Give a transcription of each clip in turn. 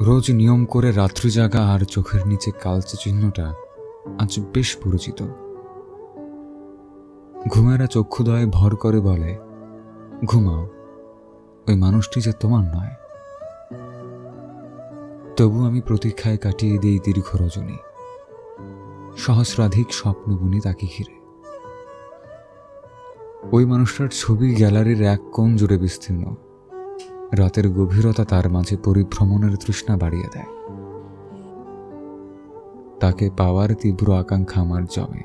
রোজ নিয়ম করে রাত্রি জাগা আর চোখের নিচে কালচে চিহ্নটা আজ বেশ পরিচিত। ঘুমেরা চক্ষুদয়ে ভর করে বলে, ঘুমাও, ওই মানুষটি যে তোমার নয়। তবু আমি প্রতীক্ষায় কাটিয়ে দিই দীর্ঘ রজনী। সহস্রাধিক স্বপ্ন বুনি তাকে ঘিরে। ওই মানুষটার ছবি গ্যালারির এক কোণ জুড়ে বিস্তীর্ণ। রাতের গভীরতা তার মাঝে পরিভ্রমণের তৃষ্ণা বাড়িয়ে দেয়। তাকে পাওয়ার তীব্র আকাঙ্ক্ষা আমার জমে,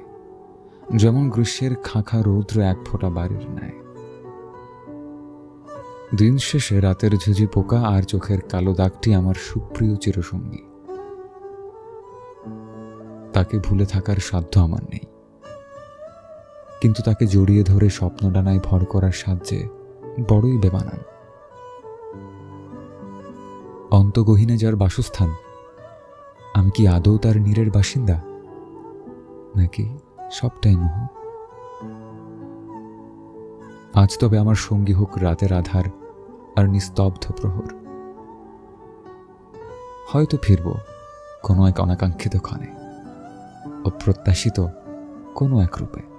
যেমন গ্রীষ্মের খাঁখা রৌদ্র এক ফোঁটা বাড়ির নেয় দিন শেষে রাতের ঝুঁঝি পোকা আর চোখের কালো দাগটি আমার সুপ্রিয় চিরসঙ্গী। তাকে ভুলে থাকার সাধ্য আমার নেই। কিন্তু তাকে জড়িয়ে ধরে স্বপ্ন ডানায় ভর করার সাহায্যে বড়ই বেমানান। অন্তগহীনে যার বাসস্থান, আমি কি আদৌ তার নীরের বাসিন্দা? নাকি সবটাই মোহ? আজ তবে আমার সঙ্গী হোক রাতের আধার আর নিস্তব্ধ প্রহর। হয়তো ফিরব কোনো এক অনাকাঙ্ক্ষিত ক্ষণে, অপ্রত্যাশিত কোনো এক রূপে।